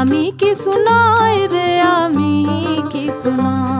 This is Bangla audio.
আমি কিছু নয় রে আমি কিছু নয়।